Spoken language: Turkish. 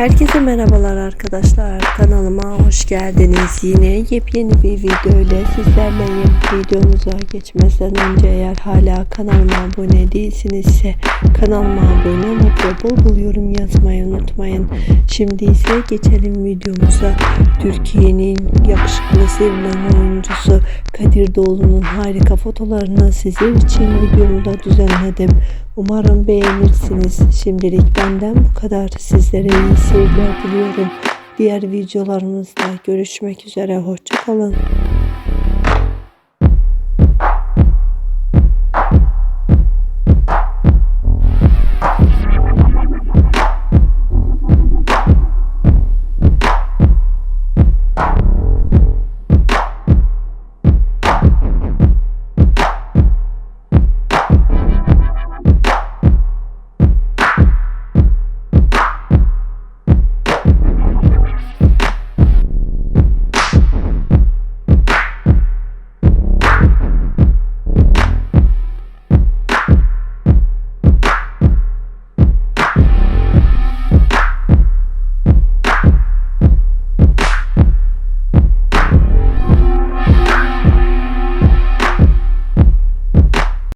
Herkese merhabalar arkadaşlar. Kanalıma hoş geldiniz. Yine yepyeni bir video ile sizlerleyim. Videomuza geçmeden önce eğer hala kanalıma abone değilsinizse kanalıma abone olup ve bol bol yorum yazmayı unutmayın. Şimdi ise geçelim videomuza. Türkiye'nin yakışıklı sevilen oyuncusu Kadir Doğulu'nun harika fotolarını sizler için videomda düzenledim. Umarım beğenirsiniz. Şimdilik benden bu kadar. Sizlere iyi seyirler diliyorum. Diğer videolarımızda görüşmek üzere. Hoşçakalın.